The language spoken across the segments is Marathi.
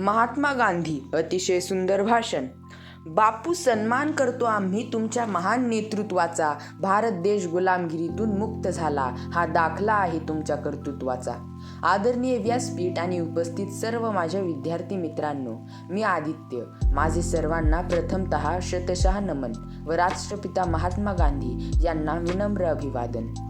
महात्मा गांधी अतिशय सुंदर भाषण. बापू सन्मान करतो आम्ही तुमच्या महान नेतृत्वाचा. भारत देश गुलामगिरीतून मुक्त झाला. हा दाखला आहे तुमच्या कर्तृत्वाचा. आदरणीय व्यासपीठ आणि उपस्थित सर्व माझ्या विद्यार्थी मित्रांनो मी आदित्य. माझे सर्वांना प्रथमतः शतशः नमन व राष्ट्रपिता महात्मा गांधी यांना विनम्र अभिवादन.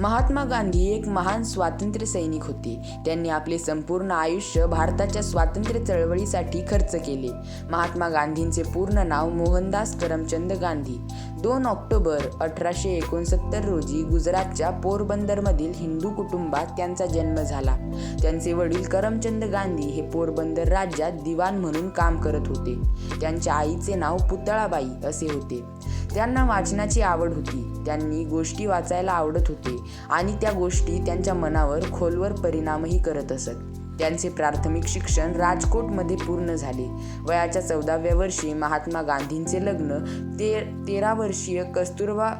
महात्मा गांधी एक महान स्वातंत्र्य सैनिक होते. त्यांनी आपले संपूर्ण आयुष्य भारताच्या स्वातंत्र्य चळवळीसाठी खर्च केले. महात्मा गांधींचे पूर्ण नाव मोहनदास करमचंद गांधी. दोन ऑक्टोबर अठराशे एकोणसत्तर रोजी गुजरातच्या पोरबंदरमधील हिंदू कुटुंबात त्यांचा जन्म झाला. त्यांचे वडील करमचंद गांधी हे पोरबंदर राज्यात दिवाण म्हणून काम करत होते. त्यांच्या आईचे नाव पुतळाबाई असे होते. त्यांना वाचनाची आवड होती. त्यांनी गोष्टी वाचायला आवडत होते आणि त्या गोष्टी त्यांच्या मनावर खोलवर परिणामही करत असत. त्यांचे प्राथमिक शिक्षण राजकोटमध्ये पूर्ण झाले. वयाच्या चौदाव्या वर्षी महात्मा गांधींचे लग्न ते तेरा वर्षीय कस्तुरबा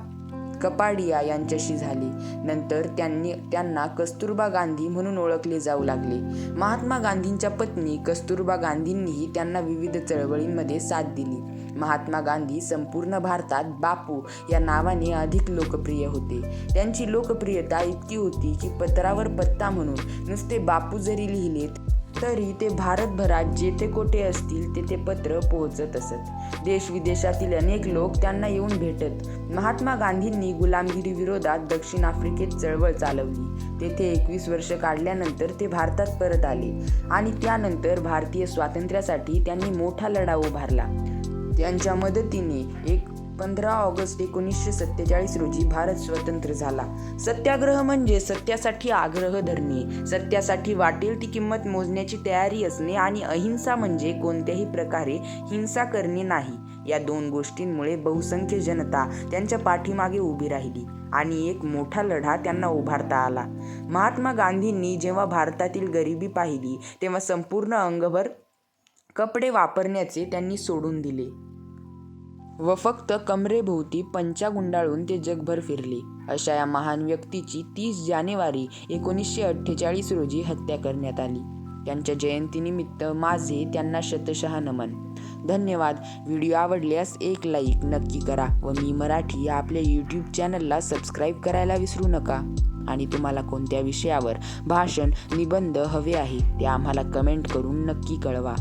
कपाडिया यांच्याशी झाले. नंतर त्यांनी त्यांना कस्तुरबा गांधी म्हणून ओळखले जाऊ लागले. महात्मा गांधींच्या पत्नी कस्तुरबा गांधींनीही त्यांना विविध चळवळींमध्ये साथ दिली. महात्मा गांधी संपूर्ण भारतात बापू या नावाने अधिक लोकप्रिय होते. त्यांची लोकप्रियता इतकी होती की पत्रावर पत्ता म्हणून नुसते बापू जरी लिहिले तरी ते भारतभरात जेथे कोठे असतील तेथे पत्र पोहोचत असत. देश विदेशातील अनेक लोक त्यांना येऊन भेटत. महात्मा गांधींनी गुलामगिरी विरोधात दक्षिण आफ्रिकेत चळवळ चालवली. तेथे एकवीस वर्ष काढल्यानंतर ते भारतात परत आले आणि त्यानंतर भारतीय स्वातंत्र्यासाठी त्यांनी मोठा लढा उभारला. त्यांच्या मदतीने एक पंधरा ऑगस्ट एकोणीसशे सत्तेचाळीस रोजी भारत स्वतंत्र झाला. सत्याग्रह म्हणजे सत्यासाठी आग्रह धरणे सत्यासाठी वाटेल ती किंमत मोजण्याची तयारी असणे आणि अहिंसा म्हणजे कोणत्याही प्रकारे हिंसा करणे नाही. या दोन गोष्टींमुळे बहुसंख्य जनता त्यांच्या पाठीमागे उभी राहिली आणि एक मोठा लढा त्यांना उभारता आला. महात्मा गांधींनी जेव्हा भारतातील गरिबी पाहिली तेव्हा संपूर्ण अंगभर कपडे वापरण्याचे त्यांनी सोडून दिले. व फक्त कमरेभोवती पंचा गुंडाळून ते जगभर फिरले. अशा या महान व्यक्तीची तीस जानेवारी एकोणीसशे अठ्ठेचाळीस रोजी हत्या करण्यात आली. त्यांच्या जयंतीनिमित्त माझे त्यांना शतशः नमन. धन्यवाद. व्हिडिओ आवडल्यास एक लाईक नक्की करा व मी मराठी या आपल्या यूट्यूब चॅनलला सबस्क्राईब करायला विसरू नका. आणि तुम्हाला कोणत्या विषयावर भाषण निबंध हवे आहे ते आम्हाला कमेंट करून नक्की कळवा.